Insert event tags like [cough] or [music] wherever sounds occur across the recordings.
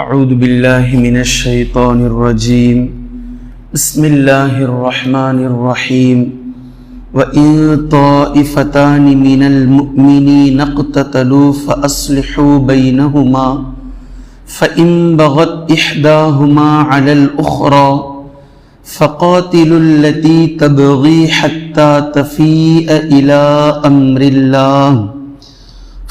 أعوذ بالله من الشيطان الرجيم. بسم الله الرحمن الرحيم. وإن طائفتان من المؤمنين اقتتلوا فأصلحوا بينهما فإن بغت إحداهما على الأخرى فقاتلوا التي تبغي حتى تفيء إلى أمر الله.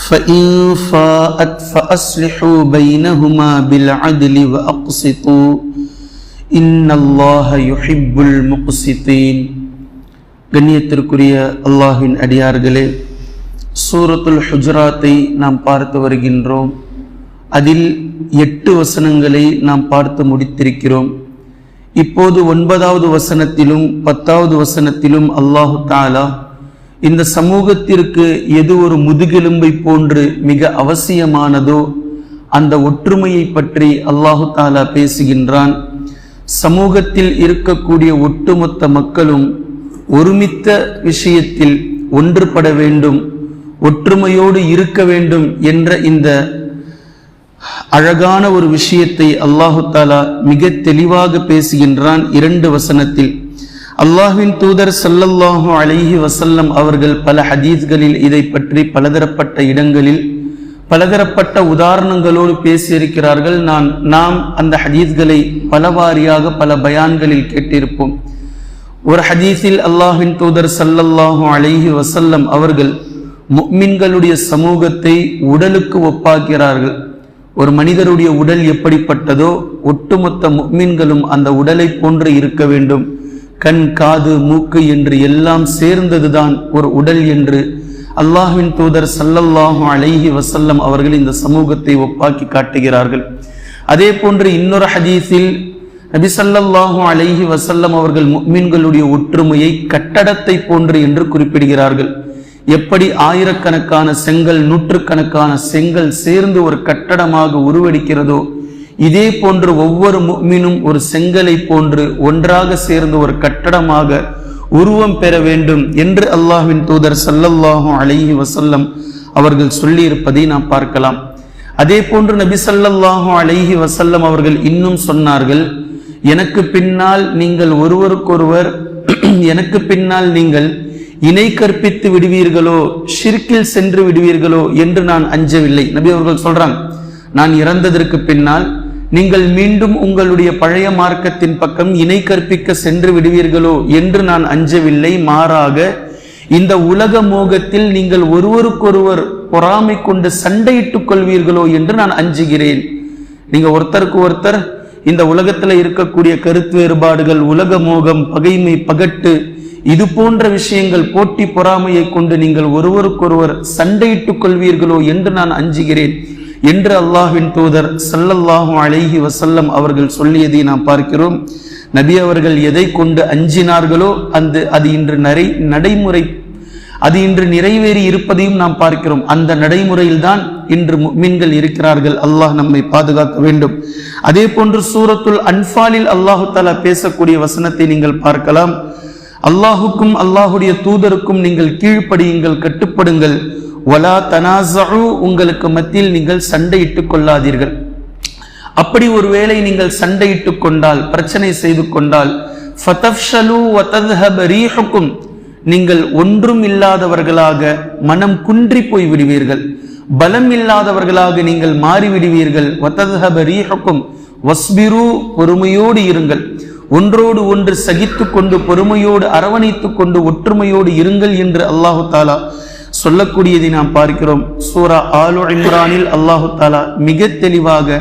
فإن فاءت فأصلحوا بينهما بالعدل وأقسطوا إن الله يحب المقسطين கண்ணியத்திற்குரிய அல்லாஹின் அடியார்களே சூரத்துல் ஹுஜராத்தை நாம் பார்த்து வருகின்றோம் அதில் எட்டு வசனங்களை நாம் பார்த்து முடித்திருக்கிறோம் இப்போது ஒன்பதாவது வசனத்திலும் பத்தாவது வசனத்திலும் அல்லாஹு தாலா இந்த சமூகத்திற்கு எது ஒரு முதுகெலும்பை போன்று மிக அவசியமானதோ அந்த ஒற்றுமையை பற்றி அல்லாஹு தாலா பேசுகின்றான். சமூகத்தில் இருக்கக்கூடிய ஒட்டுமொத்த மக்களும் ஒருமித்த விஷயத்தில் ஒன்றுபட வேண்டும் ஒற்றுமையோடு இருக்க வேண்டும் என்ற இந்த அழகான ஒரு விஷயத்தை அல்லாஹு தாலா மிக தெளிவாக பேசுகின்றான் இரண்டு வசனத்தில். அல்லாஹ்வின் தூதர் சல்லல்லாஹு அலைஹி வசல்லம் அவர்கள் பல ஹதீஸ்களில் இதை பற்றி பலதரப்பட்ட இடங்களில் பலதரப்பட்ட உதாரணங்களோடு பேசியிருக்கிறார்கள். நான் நாம் அந்த ஹதீஸ்களை பலவாரியாக பல பயான்களில் கேட்டிருப்போம். ஒரு ஹதீஸில் அல்லாஹ்வின் தூதர் சல்லல்லாஹு அலைஹி வசல்லம் அவர்கள் முக்மின்களுடைய சமூகத்தை உடலுக்கு ஒப்பாக்கிறார்கள். ஒரு மனிதருடைய உடல் எப்படிப்பட்டதோ ஒட்டுமொத்த முக்மின்களும் அந்த உடலை போன்று இருக்க வேண்டும். கண் காது மூக்கு என்று எல்லாம் சேர்ந்ததுதான் ஒரு உடல் என்று அல்லாஹின் தூதர் சல்லல்லாஹு அலைஹி வசல்லம் அவர்கள் இந்த சமூகத்தை ஒப்பாக்கி காட்டுகிறார்கள். அதே போன்று இன்னொரு ஹதீஸில் நபி சல்லல்லாஹு அலைஹி வசல்லம் அவர்கள் மீன்களுடைய ஒற்றுமையை கட்டடத்தை போன்று என்று குறிப்பிடுகிறார்கள். எப்படி ஆயிரக்கணக்கான செங்கல் நூற்றுக்கணக்கான செங்கல் சேர்ந்து ஒரு கட்டடமாக உருவெடுக்கிறதோ இதே போன்று ஒவ்வொரு மீனும் ஒரு செங்கலை போன்று ஒன்றாக சேர்ந்து ஒரு கட்டடமாக உருவம் பெற வேண்டும் என்று அல்லாஹ்வின் தூதர் சல்லல்லாஹு அலஹி வசல்லம் அவர்கள் சொல்லியிருப்பதை நாம் பார்க்கலாம். அதே போன்று நபி சல்லல்லாஹு அலஹி வசல்லம் அவர்கள் இன்னும் சொன்னார்கள் எனக்கு பின்னால் நீங்கள் ஒருவருக்கொருவர் [clears throat] எனக்கு பின்னால் நீங்கள் இணை கற்பித்து விடுவீர்களோ ஷிர்கில் சென்று விடுவீர்களோ என்று நான் அஞ்சவில்லை. நபி அவர்கள் சொல்றாங்க நான் இறந்ததற்கு பின்னால் நீங்கள் மீண்டும் உங்களுடைய பழைய மார்க்கத்தின் பக்கம் இணை கற்பிக்க சென்று விடுவீர்களோ என்று நான் அஞ்சவில்லை. மாறாக இந்த உலக மோகத்தில் நீங்கள் ஒருவருக்கொருவர் பொறாமை கொண்டு சண்டையிட்டுக் கொள்வீர்களோ என்று நான் அஞ்சுகிறேன். நீங்க ஒருத்தருக்கு ஒருத்தர் இந்த உலகத்துல இருக்கக்கூடிய கருத்து வேறுபாடுகள் உலக மோகம் பகைமை பகட்டு இது போன்ற விஷயங்கள் போட்டி பொறாமையை கொண்டு நீங்கள் ஒருவருக்கொருவர் சண்டையிட்டுக் கொள்வீர்களோ என்று நான் அஞ்சுகிறேன். என்று அல்லாஹ்வின் தூதர் சல்லல்லாஹு அலைஹி வசல்லம் அவர்கள் சொல்லியதை நாம் பார்க்கிறோம். நபி அவர்கள் எதை கொண்டு அஞ்சினார்களோ அந்த அது இன்று நரை நடைமுறை அது இன்று நிறைவேறி இருப்பதையும் நாம் பார்க்கிறோம். அந்த நடைமுறையில் தான் இன்று மீன்கள் இருக்கிறார்கள். அல்லாஹ் நம்மை பாதுகாக்க வேண்டும். அதே போன்று சூரத்துல் அன்பாலில் அல்லாஹு தாலா பேசக்கூடிய வசனத்தை நீங்கள் பார்க்கலாம். அல்லாஹுக்கும் அல்லாஹுடைய தூதருக்கும் நீங்கள் கீழ்ப்படியுங்கள் கட்டுப்படுங்கள். வலா தனாசு உங்களுக்கு மத்தியில் நீங்கள் சண்டையிட்டுக் கொள்ளாதீர்கள். அப்படி ஒருவேளை நீங்கள் சண்டையிட்டுக் கொண்டால் பிரச்சனை செய்து கொண்டால் நீங்கள் ஒன்றும் இல்லாதவர்களாக மனம் குன்றி போய் விடுவீர்கள். பலம் இல்லாதவர்களாக நீங்கள் மாறிவிடுவீர்கள். வஸ்பிரு பொறுமையோடு இருங்கள். ஒன்றோடு ஒன்று சகித்து கொண்டு பொறுமையோடு அரவணைத்து கொண்டு ஒற்றுமையோடு இருங்கள் என்று அல்லாஹு தாலா சொல்லக்கூடியதை நாம் பார்க்கிறோம். சூரா ஆலு இம்ரானில் அல்லாஹு தாலா மிக தெளிவாக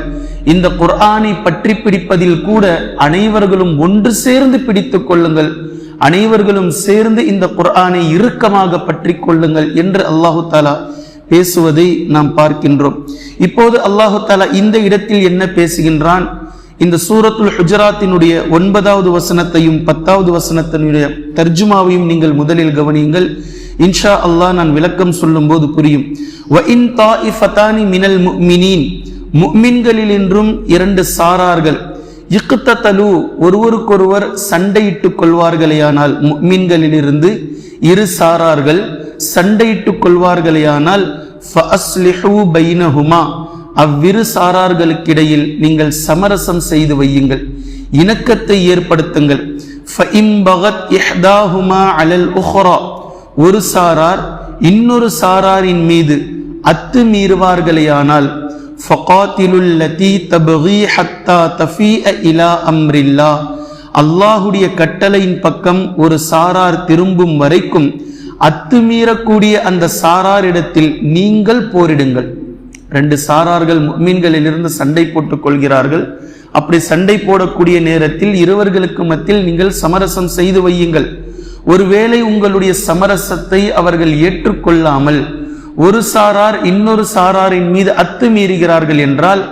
இந்த குர்ஆனை பற்றி பிடிப்பதில் கூட அனைவர்களும் ஒன்று சேர்ந்து பிடித்துக் கொள்ளுங்கள். அனைவர்களும் சேர்ந்து இந்த குர்ஆனை இறுக்கமாக பற்றி கொள்ளுங்கள் என்று அல்லாஹு தாலா பேசுவதை நாம் பார்க்கின்றோம். இப்போது அல்லாஹு தாலா இந்த இடத்தில் என்ன பேசுகின்றான்? இந்த சூரத்துல் ஹுஜராத்தினுடைய ஒன்பதாவது வசனத்தையும் பத்தாவது வசனத்தினுடைய தர்ஜுமாவையும் நீங்கள் முதலில் கவனியுங்கள். இன்ஷா அல்லாஹ் நான் விளக்கம் சொல்லும் போது புரியும் மினல் முக்மினீன் முக்மின்களில் என்றும் இரண்டு சாரார்கள். இக்குத்தலு ஒருவருக்கொருவர் சண்டையிட்டுக் கொள்வார்களேயானால் முக்மின்களிலிருந்து இரு சாரார்கள் சண்டையிட்டுக் கொள்வார்களேயானால் பைனஹுமா. அவ்விரு சாரார்களுக்கிடையில் நீங்கள் சமரசம் செய்து வையுங்கள். இணக்கத்தை ஏற்படுத்துங்கள். அலல் ஒரு சாரார் இன்னொரு சாராரின் மீது அத்து மீறுவார்களேயானால் அல்லாஹுடைய கட்டளையின் பக்கம் ஒரு சாரார் திரும்பும் வரைக்கும் அத்துமீறக்கூடிய அந்த சாராரிடத்தில் நீங்கள் போரிடுங்கள். ரெண்டு சாரார்கள் மீன்களிலிருந்து சண்டை போட்டுக் கொள்கிறார்கள். அப்படி சண்டை போடக்கூடிய நேரத்தில் இருவர்களுக்கு மத்தியில் நீங்கள் சமரசம் செய்து வையுங்கள். ஒருவேளை உங்களுடைய சமரசத்தை அவர்கள் ஏற்றுக்கொள்ளாமல் ஒரு சாரார் இன்னொரு சாராரின் மீது அத்துமீறுகிறார்கள் என்றால்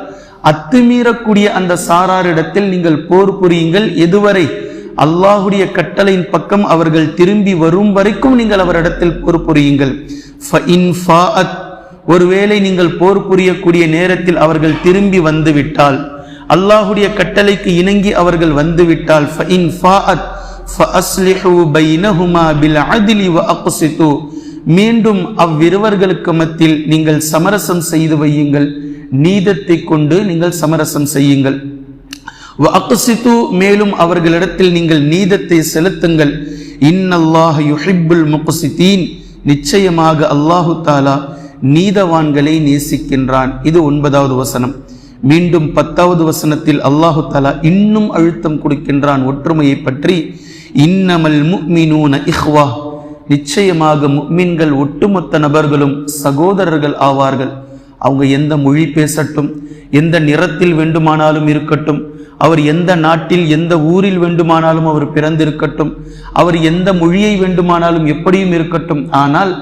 அத்துமீறக்கூடிய அந்த சாராரிடத்தில் நீங்கள் போர் புரியுங்கள். எதுவரை? அல்லாஹுடைய கட்டளையின் பக்கம் அவர்கள் திரும்பி வரும் வரைக்கும் நீங்கள் அவரிடத்தில் போர் புரியுங்கள். ஒருவேளை நீங்கள் போர் புரியக்கூடிய நேரத்தில் அவர்கள் திரும்பி வந்துவிட்டால் அல்லாஹுடைய கட்டளைக்கு இணங்கி அவர்கள் வந்துவிட்டால் மீண்டும் அவ்விருவர்களுக்கு மத்தியில் நீங்கள் சமரசம் செய்து வையுங்கள். நீதத்தை கொண்டு நீங்கள் சமரசம் செய்யுங்கள். மேலும் அவர்களிடத்தில் நீங்கள் நீதத்தை செலுத்துங்கள். இன்னல்லாஹ் யுஹிப்புல் முக்சிதீன். நிச்சயமாக அல்லாஹு தாலா நீதவான்களை நேசிக்கின்றான். இது ஒன்பதாவது வசனம். மீண்டும் பத்தாவது வசனத்தில் அல்லாஹு தாலா இன்னும் அழுத்தம் கொடுக்கின்றான். ஒற்றுமையை பற்றி இன்னமல் முக்மினூன இஹ்வா. நிச்சயமாக முக்மின்கள் ஒட்டுமொத்த நபர்களும் சகோதரர்கள் ஆவார்கள். அவங்க எந்த மொழி பேசட்டும் எந்த நிறத்தில் வேண்டுமானாலும் இருக்கட்டும் அவர் எந்த நாட்டில் எந்த ஊரில் வேண்டுமானாலும் அவர் பிறந்திருக்கட்டும் அவர் எந்த மொழியை வேண்டுமானாலும் எப்படியும் இருக்கட்டும். ஆனால்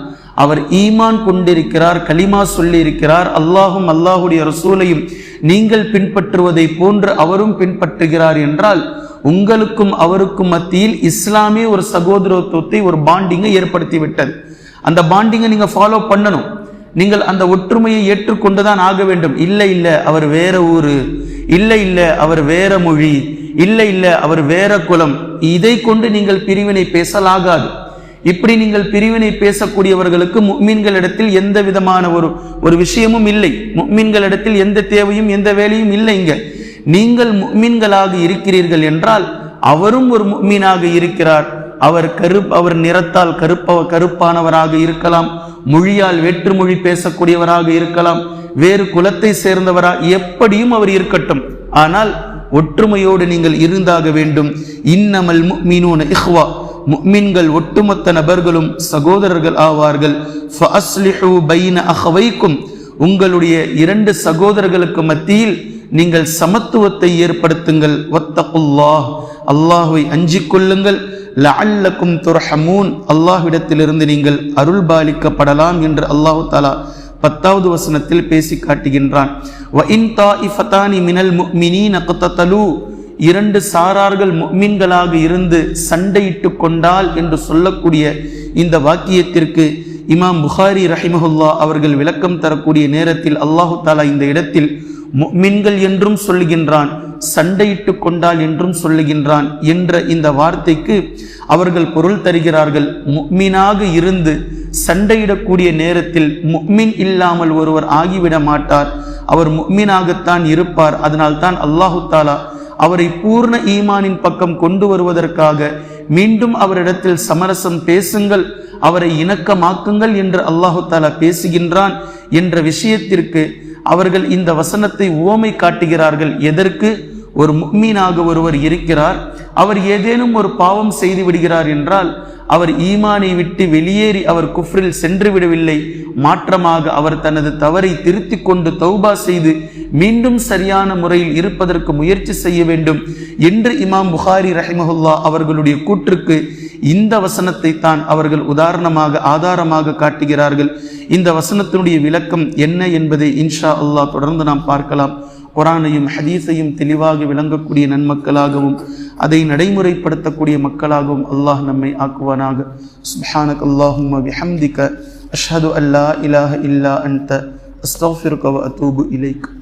அவர் ஈமான் கொண்டிருக்கிறார் கலிமா சொல்லியிருக்கிறார் அல்லாஹும் அல்லாஹுடைய ரசூலையும் நீங்கள் பின்பற்றுவதை போன்று அவரும் பின்பற்றுகிறார் என்றால் உங்களுக்கும் அவருக்கும் மத்தியில் இஸ்லாமிய ஒரு சகோதரத்துவத்தை ஒரு பாண்டிங்கை ஏற்படுத்தி விட்டது அந்த பாண்டிங்கை நீங்கள் ஃபாலோ பண்ணணும். நீங்கள் அந்த ஒற்றுமையை ஏற்றுக்கொண்டுதான் ஆக வேண்டும். இல்லை இல்லை அவர் வேற ஊர். இல்லை இல்லை அவர் வேற மொழி. இல்லை இல்லை அவர் வேற குலம். இதை கொண்டு நீங்கள் பிரிவினை பேசலாகாது. இப்படி நீங்கள் பிரிவினை பேசக்கூடியவர்களுக்கு முக்மீன்களிடத்தில் எந்த விதமான ஒரு ஒரு விஷயமும் இல்லை. முக்மீன்களிடத்தில் எந்த தேவையும் எந்த வேலையும் இல்லை இங்க. நீங்கள் முக்மீன்களாக இருக்கிறீர்கள் என்றால் அவரும் ஒரு முக்மீனாக இருக்கிறார். அவர் கருப் அவர் நிறத்தால் கருப்ப கருப்பானவராக இருக்கலாம். மொழியால் வேற்றுமொழி பேசக்கூடியவராக இருக்கலாம். வேறு குலத்தை சேர்ந்தவரா எப்படியும் அவர் இருக்கட்டும். ஆனால் ஒற்றுமையோடு நீங்கள் இருந்தாக வேண்டும். இன்னமல் மீனூன இஹ்வா. முக்மின்கள் ஒட்டுமொத்த நபர்களும் சகோதரர்கள் ஆவார்கள். அஹவைக்கும். உங்களுடைய இரண்டு சகோதரர்களுக்கு மத்தியில் நீங்கள் சமத்துவத்தை ஏற்படுத்துங்கள். ஒத்தகுல்லாஹ் அல்லாஹுவை அஞ்சிக் கொள்ளுங்கள். லஅல்லக்கும் துர்ஹமூன். அல்லாஹ்விடத்திலிருந்து நீங்கள் அருள் பாலிக்கப்படலாம் என்று அல்லாஹு தாலா பத்தாவது வசனத்தில் பேசி காட்டுகின்றான். இரண்டு சாரார்கள் முக்மின்களாக இருந்து சண்டையிட்டு கொண்டால் என்று சொல்லக்கூடிய இந்த வாக்கியத்திற்கு இமாம் புகாரி ரஹிமஹுல்லா அவர்கள் விளக்கம் தரக்கூடிய நேரத்தில் அல்லாஹு தாலா இந்த இடத்தில் முக்மின்கள் என்றும் சொல்லுகின்றான் சண்டையிட்டு கொண்டால் என்றும் சொல்லுகின்றான் என்ற இந்த வார்த்தைக்கு அவர்கள் பொருள் தருகிறார்கள். முக்மீனாக இருந்து சண்டையிடக்கூடிய நேரத்தில் முக்மின் இல்லாமல் ஒருவர் ஆகிவிட மாட்டார். அவர் முக்மீனாகத்தான் இருப்பார். அதனால் தான் அல்லாஹு தாலா அவரை பூர்ண ஈமானின் பக்கம் கொண்டு வருவதற்காக மீண்டும் அவரிடத்தில் சமரசம் பேசுங்கள் அவரை இணக்கமாக்குங்கள் என்று அல்லாஹு தாலா பேசுகின்றான் என்ற விஷயத்திற்கு அவர்கள் இந்த வசனத்தை ஓமை காட்டுகிறார்கள். எதற்கு? ஒரு முக்மீனாக ஒருவர் இருக்கிறார் அவர் ஏதேனும் ஒரு பாவம் செய்து விடுகிறார் என்றால் அவர் ஈமானை விட்டு வெளியேறி அவர் குஃப்ரில் சென்று விடவில்லை. மாற்றமாக அவர் தனது தவறை திருத்தி கொண்டு தௌபா செய்து மீண்டும் சரியான முறையில் இருப்பதற்கு முயற்சி செய்ய வேண்டும் என்று இமாம் புகாரி ரஹிமஹுல்லா அவர்களுடைய கூற்றுக்கு இந்த வசனத்தை தான் அவர்கள் உதாரணமாக ஆதாரமாக காட்டுகிறார்கள். இந்த வசனத்தினுடைய விளக்கம் என்ன என்பதை இன்ஷா அல்லாஹ் தொடர்ந்து நாம் பார்க்கலாம். குரானையும் ஹதீஸையும் தெளிவாக விளங்கக்கூடிய நன்மக்களாகவும் அதை நடைமுறைப்படுத்தக்கூடிய மக்களாகவும் அல்லாஹ் நம்மை ஆக்குவானாக. சுஹானக் அல்லாஹும் அஷ்ஹது அல்லா இலாஹ இல்லா அன்த. அஸ்தஃபிருக்க அத்தூபு இலைக்கு